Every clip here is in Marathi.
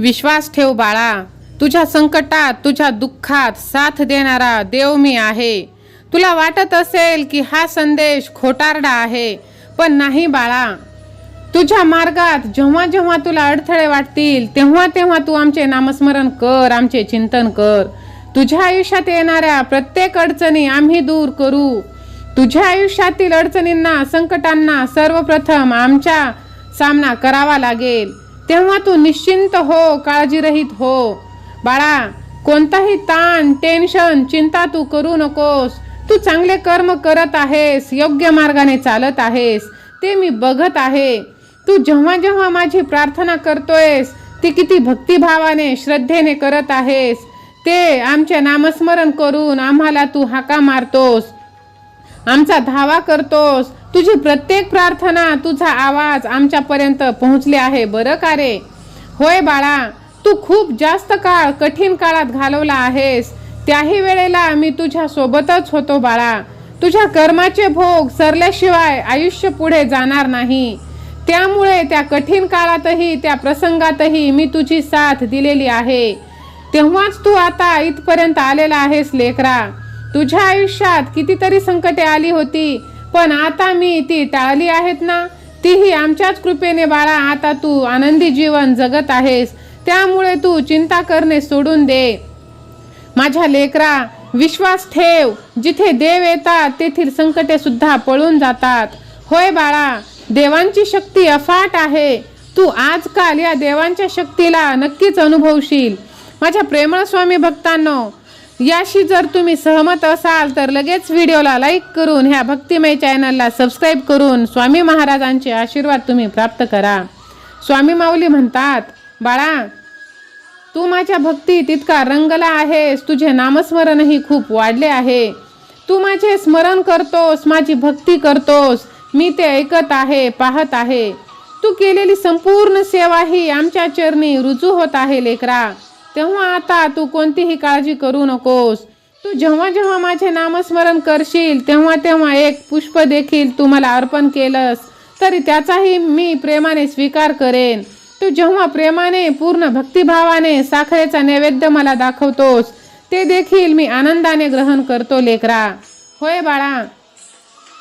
विश्वास ठेव बाळा. तुझ्या संकटात तुझ्या दुःखात साथ देणारा देव मी आहे. तुला वाटत असेल की हा संदेश खोटारडा आहे पण नाही बाळा. तुझ्या मार्गात जेव्हा जेव्हा तुला अडथळे वाटतील तेव्हा तेव्हा तू आमचे नामस्मरण कर आमचे चिंतन कर. तुझ्या आयुष्यात येणाऱ्या प्रत्येक अडचणी आम्ही दूर करू. तुझ्या आयुष्यातील अडचणींना संकटांना सर्वप्रथम आमच्या सामना करावा लागेल. तेव्हा तू निश्चिंत हो काळजीरहित हो. बाळा कोणताही ताण टेन्शन चिंता तू करू नकोस. तू चांगले कर्म करत आहेस योग्य मार्गाने चालत आहेस. ते मी बघत आहे. तू जेव्हा जेव्हा माझी प्रार्थना करतोयस ती किती भक्तिभावाने श्रद्धेने करत आहेस. ते आमचे नामस्मरण करून आम्हाला तू हाका मारतोस. आमचा धावा करतोस. तुझी प्रत्येक प्रार्थना तुझा आवाज आमच्यापर्यंत पोहोचले आहे बरं का रे? होय बाळा तू खूप जास्त काळ कठीण काळात घालवला आहेस. त्याही वेळेला मी तुझ्या सोबतच होतो बाळा. तुझ्या कर्माचे भोग सरल्याशिवाय आयुष्य पुढे जाणार नाही. त्यामुळे त्या कठीण काळातही त्या प्रसंगातही मी तुझी साथ दिलेली आहे. तेव्हाच तू आता इथपर्यंत आलेला आहेस लेकरा. तुझ्या आयुष्यात कितीतरी संकटे आली होती पण आता मी ती टाळली आहेत ना तीही आमच्याच कृपेने बाळा आता तू आनंदी जीवन जगत आहेस त्यामुळे तू चिंता करणे सोडून दे. माझ्या लेकरा विश्वास ठेव जिथे देव येतात तेथील संकटे सुद्धा पळून जातात. होय बाळा देवांची शक्ती अफाट आहे. तू आजकाल या देवांच्या शक्तीला नक्कीच अनुभवशील. माझ्या प्रेमळ स्वामी भक्तांनो याशी जर तुम्ही सहमत असाल तर लगेच व्हिडिओला लाईक करून ह्या भक्तिमय चॅनलला सबस्क्राईब करून स्वामी महाराजांचे आशीर्वाद तुम्ही प्राप्त करा. स्वामी माऊली म्हणतात बाळा तू माझ्या भक्ती तितका रंगला आहेस तुझे नामस्मरणही खूप वाढले आहे. तू माझे स्मरण करतोस माझी भक्ती करतोस मी ते ऐकत आहे पाहत आहे. तू केलेली संपूर्ण सेवा ही आमच्या चरणी रुजू होत आहे लेकरा. तेव्हा आता तू कोणतीही काळजी करू नकोस. तू जेव्हा जेव्हा माझे नामस्मरण करशील तेव्हा तेव्हा एक पुष्प देखील तू मला अर्पण केलंस तरी त्याचाही मी प्रेमाने स्वीकार करेन. तू जेव्हा प्रेमाने पूर्ण भक्तिभावाने साखरेचा नैवेद्य मला दाखवतोस ते देखील मी आनंदाने ग्रहण करतो लेकरा. होय बाळा.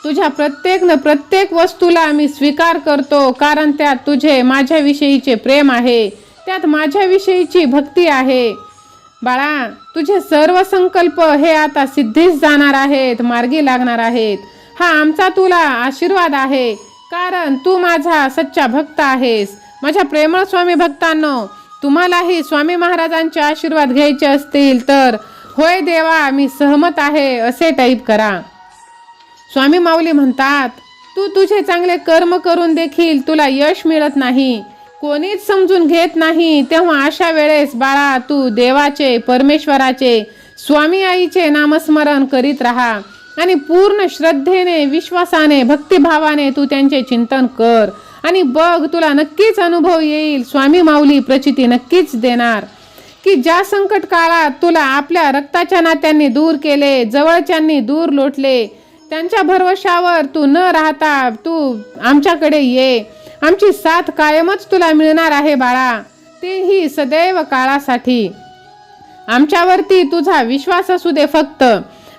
तुझ्या प्रत्येक न प्रत्येक वस्तूला मी स्वीकार करतो कारण त्यात तुझे माझ्याविषयीचे प्रेम आहे. त्यात माझ्याविषयीची भक्ती आहे. बाळा तुझे सर्व संकल्प हे आता सिद्धीस जाणार आहेत मार्गी लागणार आहेत. हा आमचा तुला आशीर्वाद आहे. कारण तू माझा सच्चा भक्त आहेस. माझ्या प्रेमळ स्वामी भक्तांनो तुम्हालाही स्वामी महाराजांचे आशीर्वाद घ्यायचे असतील तर होय देवा मी सहमत आहे असे टाईप करा. स्वामी माऊली म्हणतात तू तुझे चांगले कर्म करून देखील तुला यश मिळत नाही. कोणीच समजून घेत नाही. तेव्हा अशा वेळेस बाळा तू देवाचे परमेश्वराचे स्वामी आईचे नामस्मरण करीत राहा आणि पूर्ण श्रद्धेने विश्वासाने भक्तिभावाने तू त्यांचे चिंतन कर आणि बघ तुला नक्कीच अनुभव येईल. स्वामी माऊली प्रचिती नक्कीच देणार. की ज्या संकट काळात तुला आपल्या रक्ताच्या नात्यांनी दूर केले जवळच्यांनी दूर लोटले त्यांच्या भरवशावर तू न राहता तू आमच्याकडे ये. आमची साथ कायमच तुला मिळणार आहे बाळा. तेही सदैव काळासाठी. आमच्यावरती तुझा विश्वास असू दे फक्त.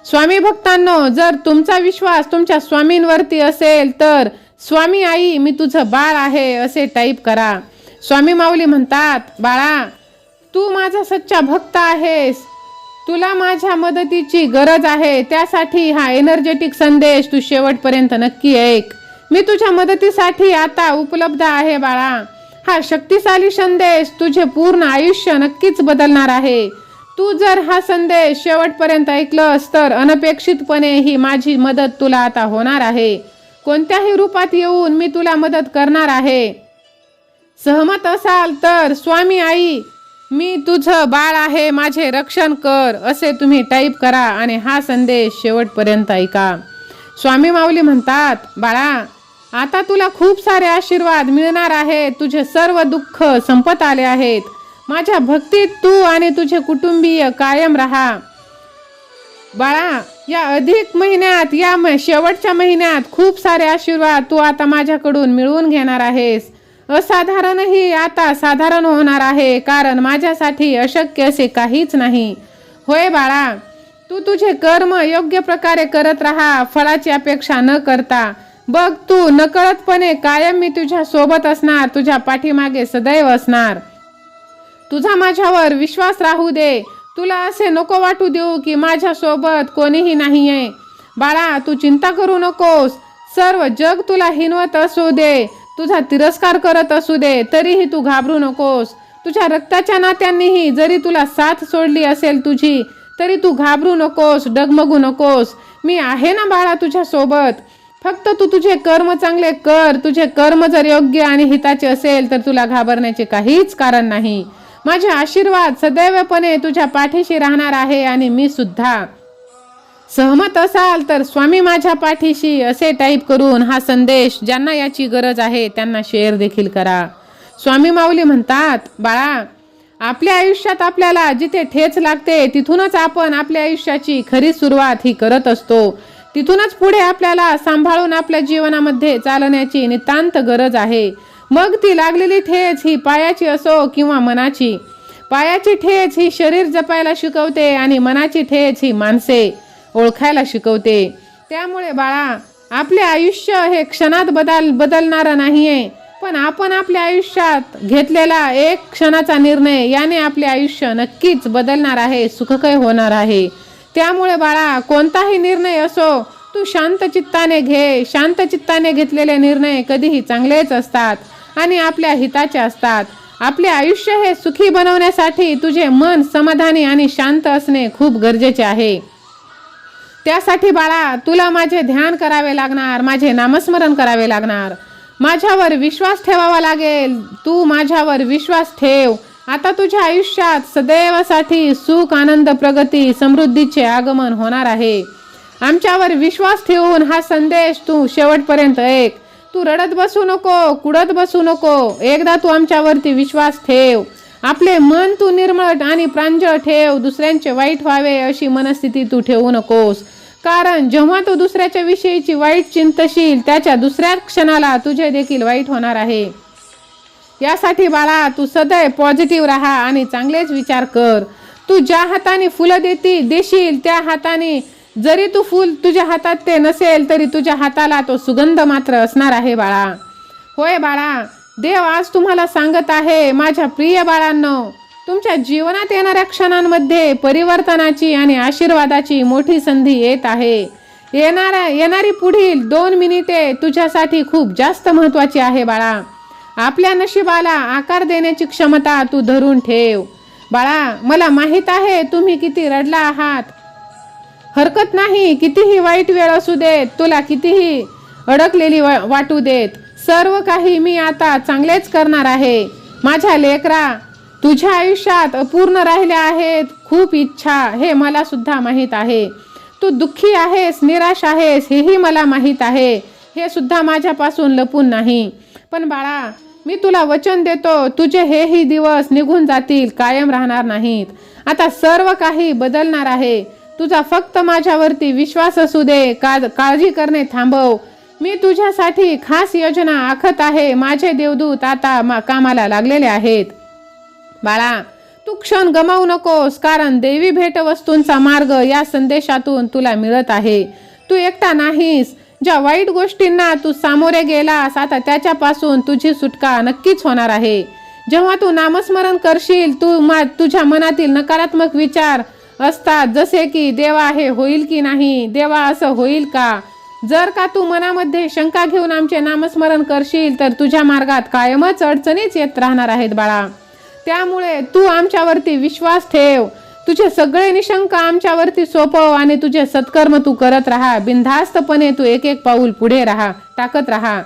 स्वामी भक्तांनो जर तुमचा विश्वास तुमच्या स्वामींवरती असेल तर स्वामी आई मी तुझं बाळ आहे असे टाईप करा. स्वामी माऊली म्हणतात बाळा तू माझा सच्चा भक्त आहेस. तुला माझ्या मदतीची गरज आहे. त्यासाठी हा एनर्जेटिक संदेश तू शेवटपर्यंत नक्की ऐक. मी तुझ्या मदतीसाठी आता उपलब्ध आहे बाळा. हा शक्तिशाली संदेश तुझे पूर्ण आयुष्य नक्कीच बदलणार आहे. तू जर हा संदेश शेवटपर्यंत ऐकलंस तर अनपेक्षितपणे ही माझी मदत तुला आता होणार आहे. कोणत्याही रूपात येऊन मी तुला मदत करणार आहे. सहमत असाल तर स्वामी आई मी तुझं बाळ आहे माझे रक्षण कर असे तुम्ही टाईप करा आणि हा संदेश शेवटपर्यंत ऐका. स्वामी माऊली म्हणतात बाळा आता तुला खूप सारे आशीर्वाद मिळणार आहेत. तुझे सर्व दुःख संपत आले आहेत. माझ्या भक्तीत तू आणि तुझे कुटुंबीय कायम राहा. बाळा या अधिक महिन्यात या म- शेवटच्या महिन्यात खूप सारे आशीर्वाद तू आता माझ्याकडून मिळवून घेणार आहेस. असाधारणही आता साधारण होणार आहे कारण माझ्यासाठी अशक्य असे काहीच नाही. होय बाळा तू तुझे कर्म योग्य प्रकारे करत राहा फळाची अपेक्षा न करता. बघ तू नकळतपणे कायम मी तुझ्या सोबत असणार तुझ्या पाठीमागे सदैव असणार. तुझा माझ्यावर विश्वास राहू दे. तुला असे नको वाटू देऊ की माझ्यासोबत कोणीही नाहीये. बाळा तू चिंता करू नकोस. सर्व जग तुला हिनवत असू दे. तुझा तिरस्कार करत असू दे तरीही तू घाबरू नकोस. तुझ्या रक्ताच्या नात्यांनीही जरी तुला साथ सोडली असेल तुझी तरी तू घाबरू नकोस डगमगू नकोस. मी आहे ना बाळा तुझ्यासोबत फक्त तू तुझे कर्म चांगले कर तुझे कर्म जर योग्य आणि हिताचे असेल तर तुला घाबरण्याचे काहीच कारण नाही. माझे आशीर्वाद सदैवपणे तुझ्या पाठीशी राहणार आहे आणि मी सुद्धा. सहमत असाल तर स्वामी माझ्या पाठीशी असे टाईप करून हा संदेश ज्यांना याची गरज आहे त्यांना शेअर देखील करा. स्वामी माऊली म्हणतात बाळा आपल्या आयुष्यात आपल्याला जिथे ठेच लागते तिथूनच आपण आपल्या आयुष्याची खरी सुरुवात ही करत असतो. तिथूनच पुढे आपल्याला सांभाळून आपल्या जीवनामध्ये चालण्याची नितांत गरज आहे. मग ती लागलेली ठेच ही पायाची असो किंवा मनाची. पायाची ठेच ही शरीर जपायला शिकवते आणि मनाची ठेच ही माणसे ओळखायला शिकवते. त्यामुळे बाळा आपले आयुष्य हे क्षणात बदल बदलणारं नाही आहे पण आपण आपल्या आयुष्यात घेतलेला एक क्षणाचा निर्णय याने आपले आयुष्य नक्कीच बदलणार आहे सुखकय होणार आहे. त्यामुळे बाळा कोणताही निर्णय असो तू शांत चित्ताने घे. शांत चित्ताने घेतलेले निर्णय कधीही चांगलेच असतात आणि आपल्या हिताचे असतात. आपले आयुष्य हे सुखी बनवण्यासाठी तुझे मन समाधानी आणि शांत असणे खूप गरजेचे आहे. त्यासाठी बाळा तुला माझे ध्यान करावे लागणार माझे नामस्मरण करावे लागणार. माझ्यावर विश्वास ठेवावा लागेल. तू माझ्यावर विश्वास ठेव. आता तुझ्या आयुष्यात सदैवसाठी सुख आनंद प्रगती समृद्धीचे आगमन होणार आहे. आमच्यावर विश्वास ठेवून हा संदेश तू शेवटपर्यंत ऐक. तू रडत बसू नको कुडत बसू नको. एकदा तू आमच्यावरती विश्वास ठेव. आपले मन तू निर्मळ आणि प्रांजळ ठेव. दुसऱ्यांचे वाईट व्हावे अशी मनस्थिती तू ठेवू नकोस. कारण जेव्हा तू दुसऱ्याच्या विषयीची वाईट चिंतशील त्याच्या दुसऱ्या क्षणाला तुझे देखील वाईट होणार आहे. यासाठी बाळा तू सदैव पॉझिटिव्ह राहा आणि चांगलेच विचार कर. तू ज्या हाताने फुलं देती देशील त्या हाताने जरी तू फुल तुझ्या हातात ते नसेल तरी तुझ्या हाताला तो सुगंध मात्र असणार आहे बाळा. होय बाळा देव आज तुम्हाला सांगत आहे माझ्या प्रिय बाळांनो तुमच्या जीवनात येणाऱ्या क्षणांमध्ये परिवर्तनाची आणि आशीर्वादाची मोठी संधी येत आहे. येणाऱ्या येणारी पुढील दोन मिनिटे तुझ्यासाठी खूप जास्त महत्त्वाची आहे बाळा. आपल्या नशिबाला आकार देण्याची क्षमता तू धरून ठेव. बाळा मला माहीत आहे तुम्ही किती रडला आहात. हरकत नाही कितीही वाईट वेळ असू देत तुला कितीही अडकलेली वा- वाटू देत. सर्व काही मी आता चांगलेच करणार आहे. माझ्या लेकरा तुझ्या आयुष्यात अपूर्ण राहिल्या आहेत खूप इच्छा हे मला सुद्धा माहीत आहे. तू दुःखी आहेस निराश आहेस हेही मला माहीत आहे. हे सुद्धा माझ्यापासून लपून नाही. पण बाळा मी तुला वचन देतो तुझे हेही दिवस निघून जातील कायम राहणार नाहीत. आता सर्व काही बदलणार आहे. तुझा फक्त माझ्यावरती विश्वास असू दे का काळजी करणे थांबव. मी तुझ्यासाठी खास योजना आखत आहे माझे देवदूत आता मा कामाला लागलेले आहेत. बाळा तू क्षण गमावू नकोस कारण देवी भेटवस्तूंचा मार्ग या संदेशातून तुला मिळत आहे. तू एकटा नाहीस. ज्या वाईट गोष्टींना तू सामोरे गेलास आता त्याच्यापासून तुझी सुटका नक्कीच होणार आहे. जेव्हा तू नामस्मरण करशील तू मा तुझ्या मनातील नकारात्मक विचार असतात जसे की देवा हे होईल की नाही देवा असं होईल का? जर का तू मनामध्ये शंका घेऊन आमचे नामस्मरण करशील तर तुझ्या मार्गात कायमच अडचणीच येत राहणार आहेत बाळा. त्यामुळे तू आमच्यावरती विश्वास ठेव. तुझे सगळे निशंक आमच्यावरती सोपव आणि तुझे सत्कर्म तू करत राहा. बिनधास्तपणे तू एक एक पाऊल पुढे राहा टाकत राहा.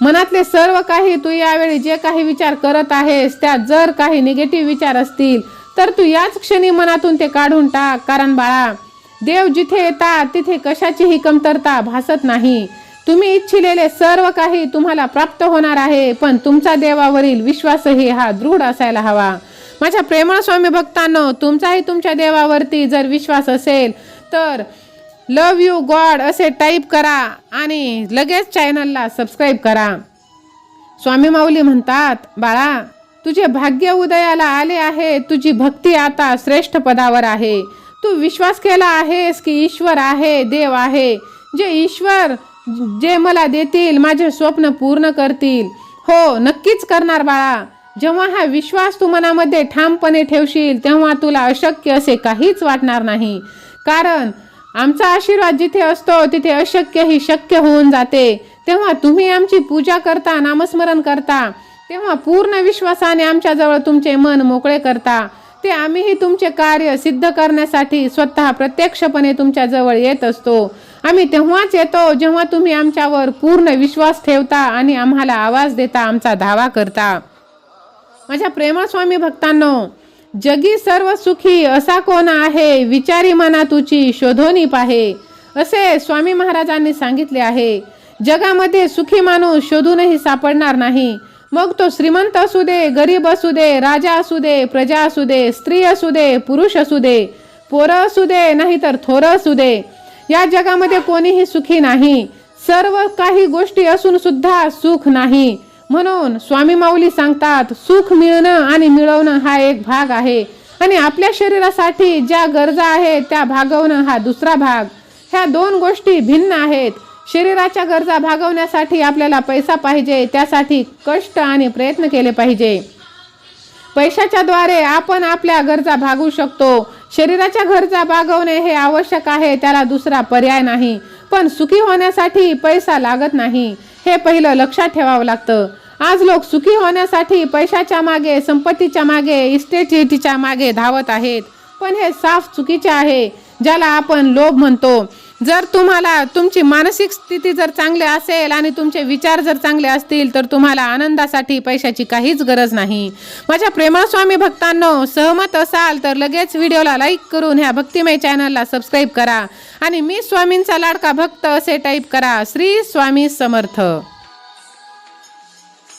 मनातले सर्व काही तू यावेळी जे काही विचार करत आहेस त्यात जर काही निगेटिव्ह विचार असतील तर तू याच क्षणी मनातून ते काढून टाक. कारण बाळा देव जिथे येतात तिथे कशाचीही कमतरता भासत नाही. तुम्ही इच्छिलेले सर्व काही तुम्हाला प्राप्त होणार आहे पण तुमचा देवावरील विश्वासही हा दृढ असायला हवा. माझ्या प्रेमळ स्वामी भक्तांनो तुमचाही तुमच्या देवावरती जर विश्वास असेल तर लव यू गॉड असे टाईप करा आणि लगेच चॅनलला सबस्क्राईब करा. स्वामी माऊली म्हणतात बाळा तुझे भाग्य उदयाला आले आहे तुझी भक्ती आता श्रेष्ठ पदावर आहे. तू विश्वास केला आहेस की ईश्वर आहे देव आहे. जे ईश्वर जे मला देतील माझे स्वप्न पूर्ण करतील. हो नक्कीच करणार बाळा. जेव्हा हा विश्वास तू मनामध्ये ठामपणे ठेवशील तेव्हा तुला अशक्य असे काहीच वाटणार नाही. कारण आमचा आशीर्वाद जिथे असतो तिथे अशक्य ही शक्य होऊन जाते. तेव्हा तुम्ही आमची पूजा करता नामस्मरण करता. तेव्हा पूर्ण विश्वासाने आमच्याजवळ तुमचे मन मोकळे करता. ते आम्हीही तुमचे कार्य सिद्ध करण्यासाठी स्वतः प्रत्यक्षपणे तुमच्याजवळ येत असतो. आम्ही तेव्हाच येतो जेव्हा तुम्ही आमच्यावर पूर्ण विश्वास ठेवता आणि आम्हाला आवाज देता आमचा धावा करता. माझ्या प्रेमस्वामी भक्तांनो जगी सर्व सुखी असा कोण आहे? विचारी मना तुची शोधोनी पाहे. असे स्वामी महाराजांनी सांगितले आहे जगामध्ये सुखी माणूस शोधूनही सापडणार नाही. मग तो श्रीमंत असू दे गरीब असू दे राजा असू दे प्रजा असू दे स्त्री असू दे पुरुष असू दे पोरं असू दे नाहीतर थोरं असू दे या जगामध्ये कोणीही सुखी नाही. सर्व काही गोष्टी असून सुद्धा सुख नाही. म्हणून स्वामी माऊली सांगतात सुख मिळणं आणि मिळवणं हा एक भाग आहे. आणि आपल्या शरीरासाठी ज्या गरजा आहेत त्या भागवणं हा दुसरा भाग. ह्या दोन गोष्टी भिन्न आहेत. शरीराच्या गरजा भागवण्यासाठी आपल्याला पैसा पाहिजे त्यासाठी कष्ट आणि प्रयत्न केले पाहिजे. पैशाच्या द्वारे आपण आपल्या गरजा भागवू शकतो. शरीराच्या गरजा भागवणे हे आवश्यक आहे त्याला दुसरा पर्याय नाही. पण सुखी होण्यासाठी पैसा लागत नाही. हे पहिलं लक्षात ठेवावं लागतं. आज लोक सुखी होण्यासाठी पैशाच्या मागे संपत्तीच्या मागे इस्टेटिटीच्या मागे धावत आहेत. पण हे साफ चुकीचे आहे ज्याला आपण लोभ म्हणतो. जर तुम्हाला तुमची मानसिक स्थिती जर चांगली असेल आणि तुमचे विचार जर चांगले असतील तर तुम्हाला आनंदासाठी पैशाची काहीच गरज नाही. माझ्या प्रेमास्वामी भक्तांनो सहमत असाल तर लगेच व्हिडिओला लाईक करून ह्या भक्तिमय चॅनलला सबस्क्राईब करा. आणि मी स्वामींचा लाडका भक्त असे टाईप करा. श्री स्वामी समर्थ.